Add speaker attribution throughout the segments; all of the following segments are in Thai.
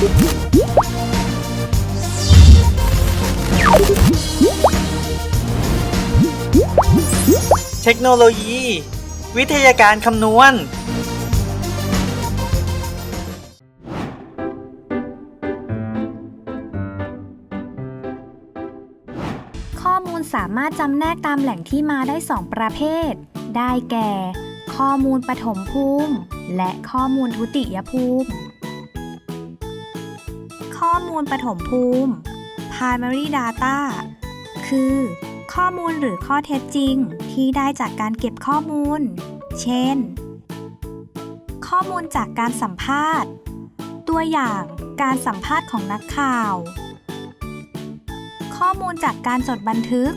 Speaker 1: เทคโนโลยี วิทยาการคำนวณ
Speaker 2: ข้อมูลสามารถจำแนกตามแหล่งที่มาได้ 2 ประเภท ได้แก่ ข้อมูลปฐมภูมิ และข้อมูลทุติยภูมิ ข้อมูลปฐมภูมิ primary data คือ ข้อมูลหรือข้อเท็จจริงที่ได้จากการเก็บข้อมูล เช่น ข้อมูลจากการสัมภาษณ์ ตัวอย่างการสัมภาษณ์ของนักข่าว ข้อมูลจากการจดบันทึก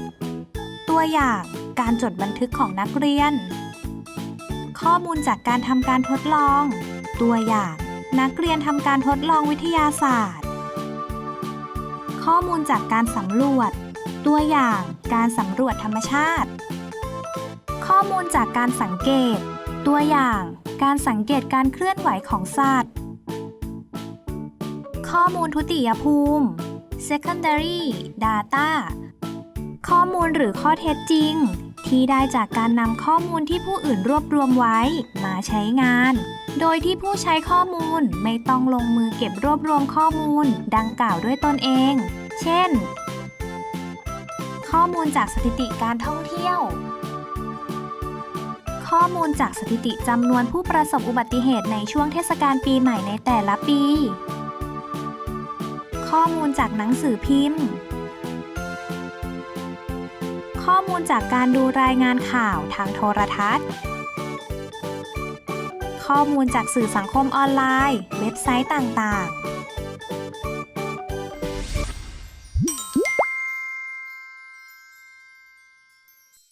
Speaker 2: ตัวอย่างการจดบันทึกของนักเรียน ข้อมูลจากการทำการทดลอง ตัวอย่างนักเรียนทำการทดลองวิทยาศาสตร์ ข้อมูลจากการสำรวจ ตัวอย่างการสำรวจธรรมชาติ ข้อมูลจากการสังเกต ตัวอย่างการสังเกตการเคลื่อนไหวของสัตว์ ข้อมูลทุติยภูมิ secondary data ข้อมูลหรือข้อเท็จจริง ที่ได้จากการนำข้อมูลที่ผู้อื่นรวบรวมไว้ มาใช้งาน โดยที่ผู้ใช้ข้อมูลไม่ต้องลงมือเก็บรวบรวมข้อมูล ดังกล่าวด้วยตนเอง เช่น ข้อมูลจากสถิติการท่องเที่ยว ข้อมูลจากสถิติจำนวนผู้ประสบอุบัติเหตุในช่วงเทศกาลปีใหม่ในแต่ละปี ข้อมูลจากหนังสือพิมพ์ ข้อมูลจากการดูรายงานข่าวทางโทรทัศน์ ข้อมูลจากสื่อสังคมออนไลน์ เว็บไซต์ต่างๆ